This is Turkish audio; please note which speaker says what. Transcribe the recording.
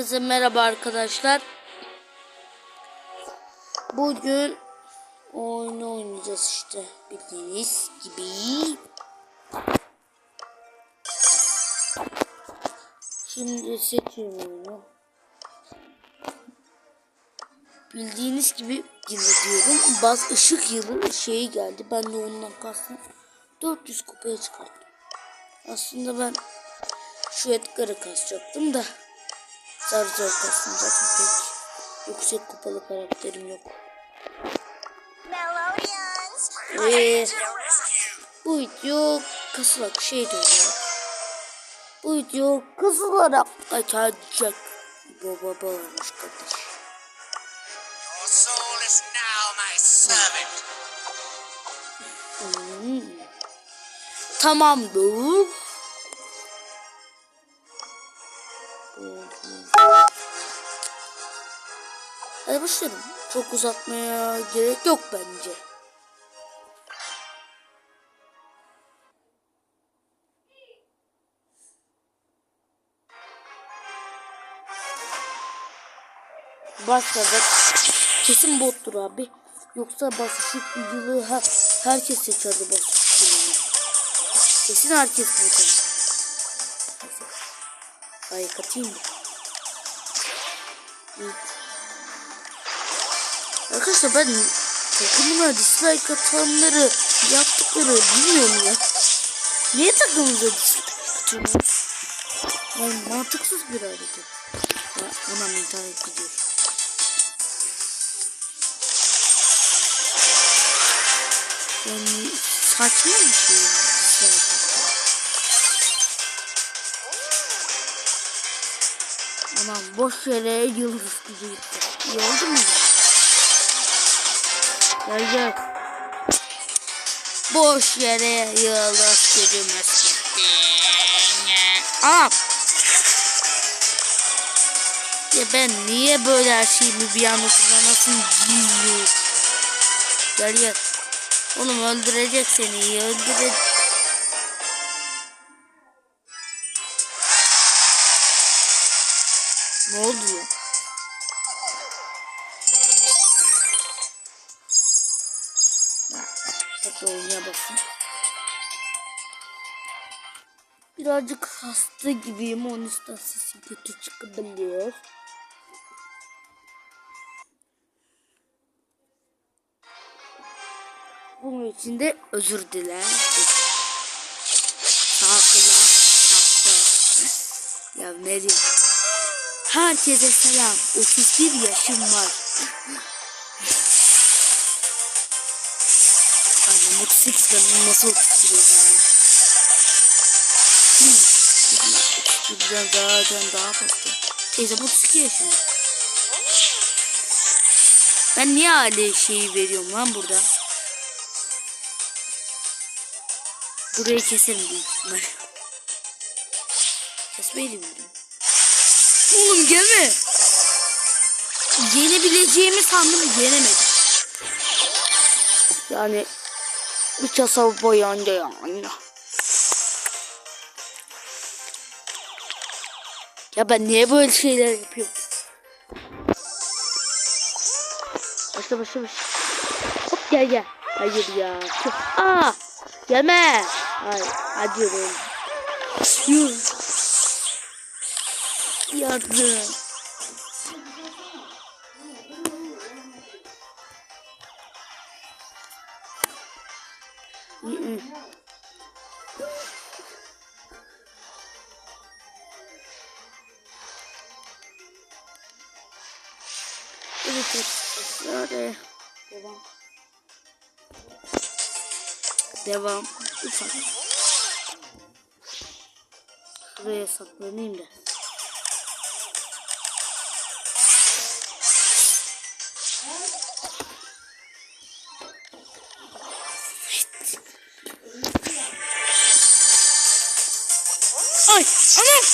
Speaker 1: Herkese merhaba arkadaşlar. Bugün oyun oynayacağız işte bildiğiniz gibi. Şimdi seçiyorum oyunu. Bildiğiniz gibi yılı diyorum. Baz ışık yılı şeyi geldi. Ben de ondan kastım. 400 kupaya çıkarttım. Aslında ben şu Edgar'ı kasacaktım da. Zar zor kastım zaten pek. Yüksek kupalı karakterim yok. Ee, bu video kasılarak şey diyorlar. Bu video kasılarak açacak. Baba bağırmış kardeş. Hmm. Tamamdır. Hadi başlayalım. Çok uzatmaya gerek yok bence. Başladık. Kesin bottur abi. Yoksa basışık yılı her, herkes seçerdi basışık. Kesin herkes. Neyse. Ay katayım. Evet. Arkadaşlar ben takımına dislike atanları yaptıkları bilmiyorum ya. Niye takımımıza dislike atıyorsunuz? Yani mantıksız bir hareket. Ya ona internet gidiyor. Yani saçma bir şey yani. Aman boş yere yıldız gücü gitti. İyi oldu mu? Gel. Boş yere yıldız gücümüz gitti. Aa! Ya ben niye böyle her şeyimi bir anda nasıl giyiyorum? Gel gel. Oğlum öldürecek seni. Öldürecek. Ne oldu Hadi oynaya basın. Birazcık hasta gibiyim. Onun yüzden sesim kötü çıkabiliyor. Bunun için de özür dilerim. Sakla, sakla. Ya ne diyeyim? Herkese selam. 31 yaşım var. Annem 38 ben nasıl 31 oldum ya? Bizden zaten daha fazla. Teyze 32 yaşında. Ben niye aile şeyi veriyorum lan burada? Burayı keserim ihtimal. Kesmeyi bilirim. Oğlum gelme. Yenebileceğimi sandım yenemedim. Yani üç hesabı boyunca yani. Ya ben niye böyle şeyler yapıyorum? Başla başla başla. Hop gel gel. Hayır ya. Aa! Gelme. Hayır. Hadi yürü. Yardım. Eh, Devam. Devam. Ufak. Şuraya saklanayım da. Ay anam.